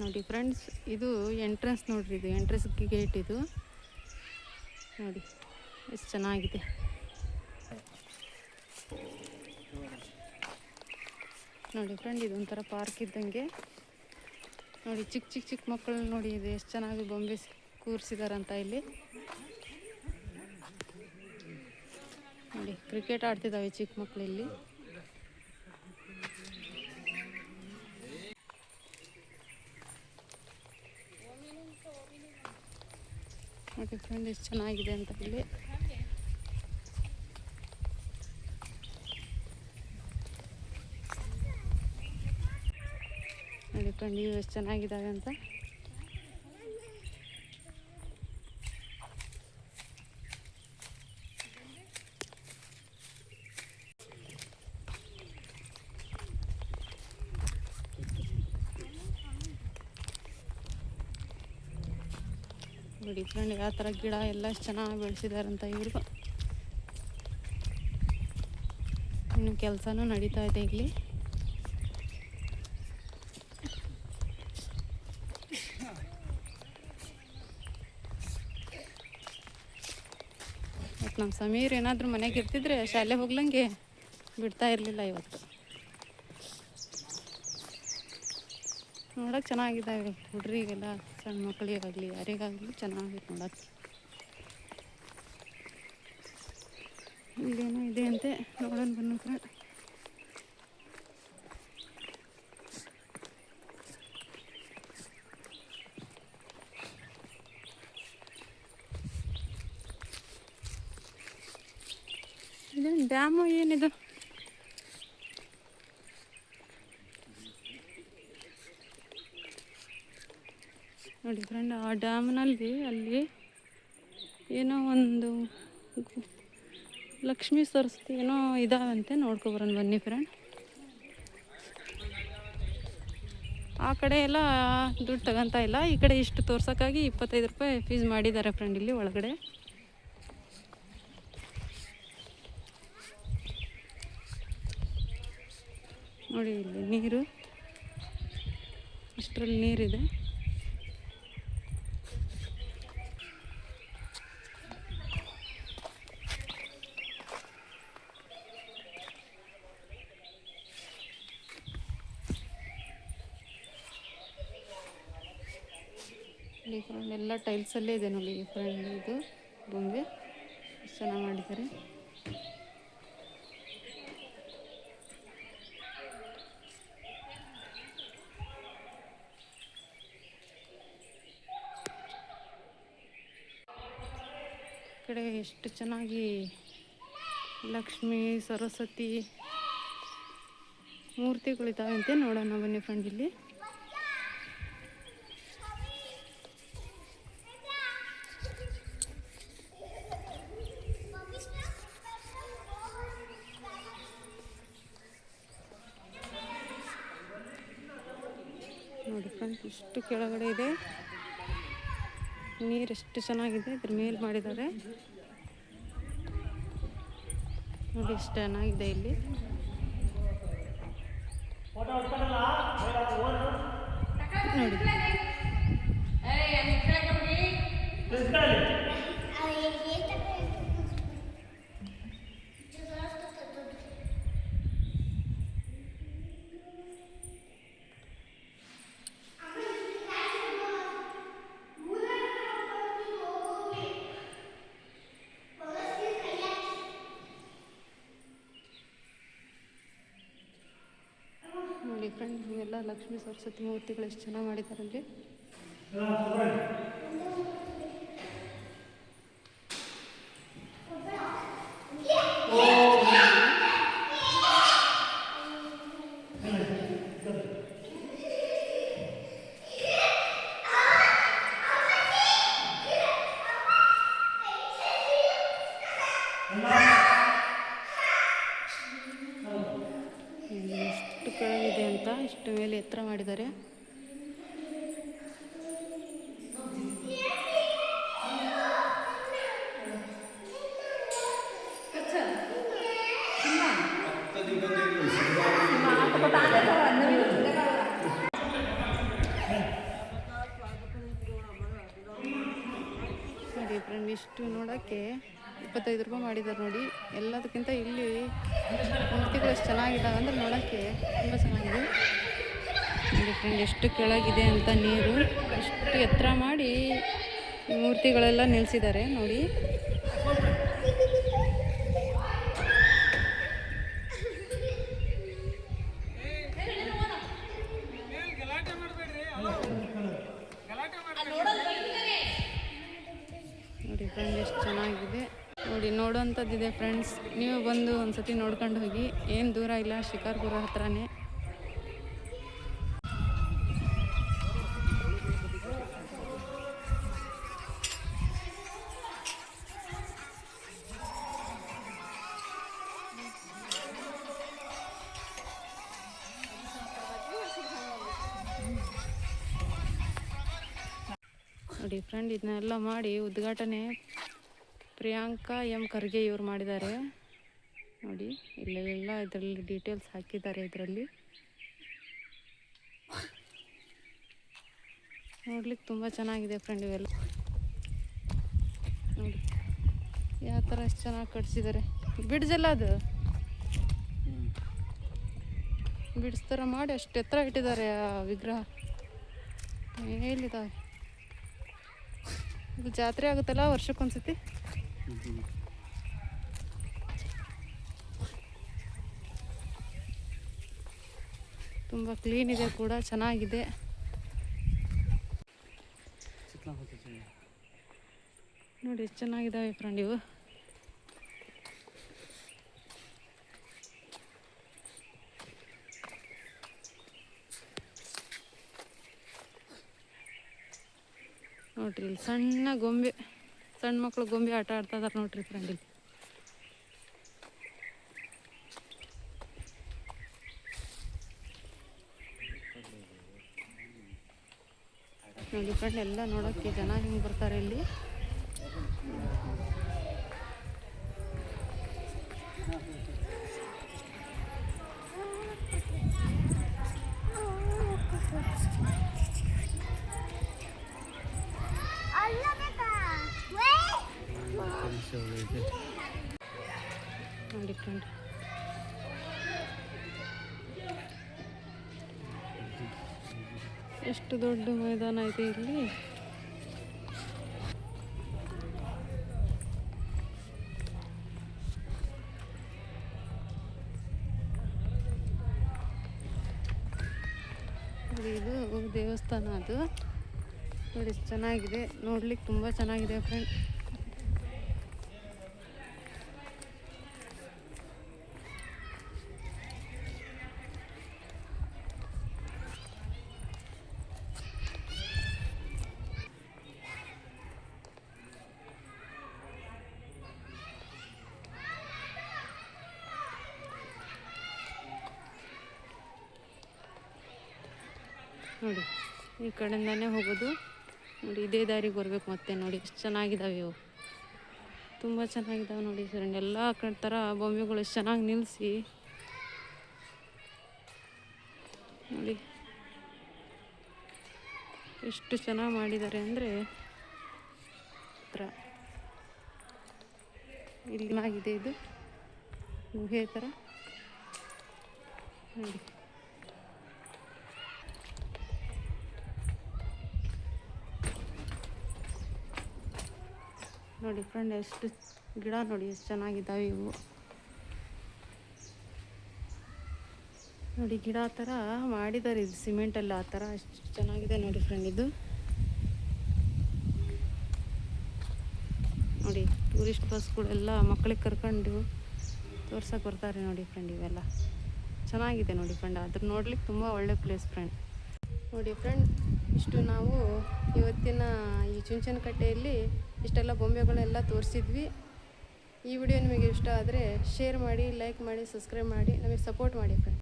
ನೋಡಿ ಫ್ರೆಂಡ್ಸ್, ಇದು ಎಂಟ್ರೆನ್ಸ್ ನೋಡ್ರಿ, ಇದು ಎಂಟ್ರೆನ್ಸ್ ಗೇಟ್ ಇದು. ನೋಡಿ, ಎಷ್ಟು ಚೆನ್ನಾಗಿದೆ. ನೋಡಿ ಫ್ರೆಂಡ್ ಇದು ಒಂಥರ ಪಾರ್ಕ್ ಇದ್ದಂಗೆ. ನೋಡಿ ಚಿಕ್ಕ ಚಿಕ್ಕ ಚಿಕ್ಕ ಮಕ್ಕಳು ನೋಡಿ, ಇದು ಎಷ್ಟು ಚೆನ್ನಾಗಿ ಬೊಂಬೆ ಕೂರಿಸಿದಾರಂತ ಇಲ್ಲಿ. ನೋಡಿ ಕ್ರಿಕೆಟ್ ಆಡ್ತಿದ್ದಾವೆ ಚಿಕ್ಕ ಮಕ್ಕಳು ಇಲ್ಲಿ. ನೋಡಿ ಫ್ರೆಂಡ್ ಎಷ್ಟು ಚೆನ್ನಾಗಿದೆ ಅಂತ ಇಲ್ಲಿ ನೋಡಿ ಫ್ರೆಂಡ್ ಇವು ಎಷ್ಟು ಚೆನ್ನಾಗಿದ್ದಾವೆ ಅಂತ? ನೋಡಿ ಫ್ರೆಂಡ್ ಯಾವ ಥರ ಗಿಡ ಎಲ್ಲ ಚೆನ್ನಾಗಿ ಬೆಳೆಸಿದಾರಂತ ಇವರು ಇನ್ನು ಕೆಲಸನೂ ನಡೀತಾ ಇದೆ ಇಲ್ಲಿ. ನಮ್ಮ ಸಮೀರ್ ಏನಾದರೂ ಮನೆಗೆ ಇರ್ತಿದ್ರೆ ಶಾಲೆ ಹೋಗ್ಲಂಗೆ ಬಿಡ್ತಾ ಇರಲಿಲ್ಲ ಇವತ್ತು. ನೋಡೋಕೆ ಚೆನ್ನಾಗಿದ್ದಾವೆ ಹುಡ್ರಿಗೆಲ್ಲ, ಸಣ್ಣ ಮಕ್ಕಳಿಗಾಗಲಿ, ಯಾರಿಗಾಗಲಿ ಚೆನ್ನಾಗಿ ನೋಡಕ್ಕೆ ಇಲ್ಲೇನೋ ಇದೆ ಅಂತೆ, ನೋಡೋಣ ಬನ್ನಿ ಫ್ರೆಂಡ್ ಇದೇನು ಡ್ಯಾಮು ಏನಿದು? ನೋಡಿ ಫ್ರೆಂಡ್, ಆ ಡ್ಯಾಮ್ನಲ್ಲಿ ಅಲ್ಲಿ ಏನೋ ಒಂದು ಲಕ್ಷ್ಮಿ ಸರಸ್ವತಿ ಏನೋ ಇದಾವಂತೆ ನೋಡ್ಕೊಬರೋಣ ಬನ್ನಿ ಫ್ರೆಂಡ್. ಆ ಕಡೆ ಎಲ್ಲ ದುಡ್ಡು ತಗೊಂತ ಇಲ್ಲ. ಈ ಕಡೆ ಇಷ್ಟು ತೋರ್ಸೋಕ್ಕಾಗಿ ಇಪ್ಪತ್ತೈದು ರೂಪಾಯಿ ಫೀಸ್ ಮಾಡಿದ್ದಾರೆ ಫ್ರೆಂಡ್ ಇಲ್ಲಿ ಒಳಗಡೆ. ನೋಡಿ ಇಲ್ಲಿ ನೀರು. ಅಷ್ಟರಲ್ಲಿ ನೀರಿದೆ. ಇಲ್ಲಿ ಫ್ರೆಂಡ್ ಎಲ್ಲ ಟೈಲ್ಸಲ್ಲೇ ಇದೆ ನೋಡಿ ಫ್ರೆಂಡ್ ಇದು ಬೊಂಬೆ ಎಷ್ಟು ಚೆನ್ನಾಗಿ ಮಾಡಿದ್ದಾರೆ. ಕಡೆ ಎಷ್ಟು ಚೆನ್ನಾಗಿ ಲಕ್ಷ್ಮಿ, ಸರಸ್ವತಿ ಮೂರ್ತಿಗಳಿದ್ದಾವೆ ಅಂತೆ ನೋಡೋಣ ಬನ್ನಿ ಫ್ರೆಂಡ್ ಇಲ್ಲಿ. ನೋಡಿ ಫ್ರೆಂಡ್ ಇಷ್ಟು ಕೆಳಗಡೆ ಇದೆ. ನೀರು ಎಷ್ಟು ಚೆನ್ನಾಗಿದೆ ಇದ್ರ ಮೇಲೆ ಮಾಡಿದ್ದಾರೆ. ನೋಡಿ ಎಷ್ಟು ಚೆನ್ನಾಗಿದೆ ಇಲ್ಲಿ. ನೋಡಿ. ನೋಡಿ. ಲಕ್ಷ್ಮೀ ಸರಸ್ವತಿ ಮೂರ್ತಿಗಳು ಎಷ್ಟು ಚೆನ್ನಾಗಿ ಮಾಡಿದ್ದಾರೆ ಎತ್ತರ ಮಾಡಿದ್ದಾರೆ. ಇಷ್ಟು ನೋಡೋಕ್ಕೆ ಇಪ್ಪತ್ತೈದು ರೂಪಾಯಿ ಮಾಡಿದ್ದಾರೆ ನೋಡಿ. ಎಲ್ಲದಕ್ಕಿಂತ ಇಲ್ಲಿ ಮೂರ್ತಿಗಳು ಎಷ್ಟು ಚೆನ್ನಾಗಿದ್ದಾವೆ ಅಂದ್ರೆ ನೋಡೋಕ್ಕೆ ತುಂಬ ಚೆನ್ನಾಗಿದೆ. ನೋಡಿ ಫ್ರೆಂಡ್, ಎಷ್ಟು ಕೆಳಗಿದೆ ಅಂತ ನೀರು. ಎಷ್ಟು ಎತ್ತರ ಮಾಡಿ ಮೂರ್ತಿಗಳೆಲ್ಲ ನಿಲ್ಲಿಸಿದ್ದಾರೆ ನೋಡಿ. ನೋಡಿ ಫ್ರೆಂಡ್, ಎಷ್ಟು ಚೆನ್ನಾಗಿದೆ. ನೋಡಿ ನೋಡೋಂಥದ್ದಿದೆ ಫ್ರೆಂಡ್ಸ್. ನೀವು ಬಂದು ಒಂದ್ಸತಿ ನೋಡ್ಕೊಂಡು ಹೋಗಿ. ಏನು ದೂರ ಇಲ್ಲ, ಶಿಕಾರ್ಪುರ ಹತ್ರನೇ. ನೋಡಿ ಫ್ರೆಂಡ್ ಇದನ್ನೆಲ್ಲ ಮಾಡಿ ಉದ್ಘಾಟನೆ ಪ್ರಿಯಾಂಕಾ ಎಂ ಖರ್ಗೆ ಇವ್ರು ಮಾಡಿದ್ದಾರೆ. ನೋಡಿ, ಇಲ್ಲೆಲ್ಲ ಇದರಲ್ಲಿ ಡೀಟೇಲ್ಸ್ ಹಾಕಿದ್ದಾರೆ ಇದರಲ್ಲಿ. ನೋಡ್ಲಿಕ್ಕೆ ತುಂಬ ಚೆನ್ನಾಗಿದೆ ಫ್ರೆಂಡ್ ಇವೆಲ್ಲ. ನೋಡಿ, ಯಾವ ಥರ ಎಷ್ಟು ಚೆನ್ನಾಗಿ ಕಟ್ಸಿದ್ದಾರೆ. ಬಿಡ್ಸಲ್ಲ ಅದು? ಬಿಡಿಸ್ತಾರ ಮಾಡಿ ಅಷ್ಟು ಎತ್ತರ ಇಟ್ಟಿದ್ದಾರೆ ಆ ವಿಗ್ರಹ. ಇದು ಜಾತ್ರೆ ಆಗುತ್ತಲ್ಲ ವರ್ಷಕ್ಕೊಂದ್ಸತಿ? ತುಂಬ ಕ್ಲೀನ್ ಇದೆ ಕೂಡ ಚೆನ್ನಾಗಿದೆ. ನೋಡಿ ಎಷ್ಟು ಚೆನ್ನಾಗಿದ್ದಾವೆ ಫ್ರೆಂಡ್ ಇವು. ನೋಡ್ರಿ ಇಲ್ಲಿ ಸಣ್ಣ ಗೊಂಬೆ, ಸಣ್ಣ ಮಕ್ಕಳು ಗೊಂಬೆ ಆಟ ಆಡ್ತಾ ಇದಾರೆ ನೋಡ್ರಿ ಫ್ರೆಂಡ್ ಇಲ್ಲಿ. ನೋಡಿ ಫ್ರೆಂಡ್ ಎಲ್ಲ ನೋಡೋಕ್ಕೆ ಜನ ಹಿಂಗೆ ಬರ್ತಾರೆ ಇಲ್ಲಿ. ಫ್ರೆಂಡ್ ಎಷ್ಟು ದೊಡ್ಡ ಮೈದಾನ ಇದೆ ಇಲ್ಲಿ. ಇದು ದೇವಸ್ಥಾನ ಅದು. ನೋಡಿ ಚೆನ್ನಾಗಿದೆ. ನೋಡ್ಲಿಕ್ಕೆ ತುಂಬ ಚೆನ್ನಾಗಿದೆ ಫ್ರೆಂಡ್ ನೋಡಿ, ಈ ಕಡೆಯಿಂದಾನೇ ಹೋಗೋದು. ನೋಡಿ, ಇದೇ ದಾರಿಗೆ ಬರಬೇಕು ಮತ್ತೆ ನೋಡಿ, ಎಷ್ಟು ಚೆನ್ನಾಗಿದ್ದಾವೆ ಇವು. ತುಂಬ ಚೆನ್ನಾಗಿದ್ದಾವೆ ನೋಡಿ ಸರ್, ಎಲ್ಲ ಕಡೆ ಥರ ಬೊಂಬೆಗಳು ಎಷ್ಟು ಚೆನ್ನಾಗಿ ನಿಲ್ಲಿಸಿ ನೋಡಿ, ಎಷ್ಟು ಚೆನ್ನಾಗಿ ಮಾಡಿದ್ದಾರೆ ಅಂದರೆ, ಹತ್ರ. ಇಲ್ಲಿ ಆಗಿದೆ ಇದು, ಗುಹೆ ಥರ ನೋಡಿ. ನೋಡಿ ಫ್ರೆಂಡ್ ಎಷ್ಟು ಗಿಡ ನೋಡಿ, ಎಷ್ಟು ಚೆನ್ನಾಗಿದ್ದಾವೆ ಇವು. ನೋಡಿ, ಗಿಡ ಥರ ಮಾಡಿದ್ದಾರೆ ಇದು ಸಿಮೆಂಟಲ್ಲಿ ಆ ಥರ ಎಷ್ಟು ಚೆನ್ನಾಗಿದೆ ನೋಡಿ ಫ್ರೆಂಡ್ ಇದು. ನೋಡಿ ಟೂರಿಸ್ಟ್ ಬಸ್ಗಳೆಲ್ಲ ಮಕ್ಕಳಿಗೆ ಕರ್ಕೊಂಡು ತೋರ್ಸೋಕೆ ಬರ್ತಾರೆ ನೋಡಿ ಫ್ರೆಂಡ್ ಇವೆಲ್ಲ. ಚೆನ್ನಾಗಿದೆ ನೋಡಿ ಫ್ರೆಂಡ್ ಅದ್ರ ನೋಡ್ಲಿಕ್ಕೆ ತುಂಬ ಒಳ್ಳೆ ಪ್ಲೇಸ್ ಫ್ರೆಂಡ್ ನೋಡಿ ಫ್ರೆಂಡ್ ಇಷ್ಟು ನಾವು ಇವತ್ತಿನ ಈ ಚುಂಚನಕಟ್ಟೆಯಲ್ಲಿ ಇಷ್ಟೆಲ್ಲ ಬೊಂಬೆಗಳೆಲ್ಲ ತೋರಿಸಿದ್ವಿ. ಈ ವಿಡಿಯೋ ನಿಮಗೆ ಇಷ್ಟ ಆದರೆ ಶೇರ್ ಮಾಡಿ ಲೈಕ್ ಮಾಡಿ ಸಬ್ಸ್ಕ್ರೈಬ್ ಮಾಡಿ. ನಮಗೆ ಸಪೋರ್ಟ್ ಮಾಡಿ ಫ್ರೆಂಡ್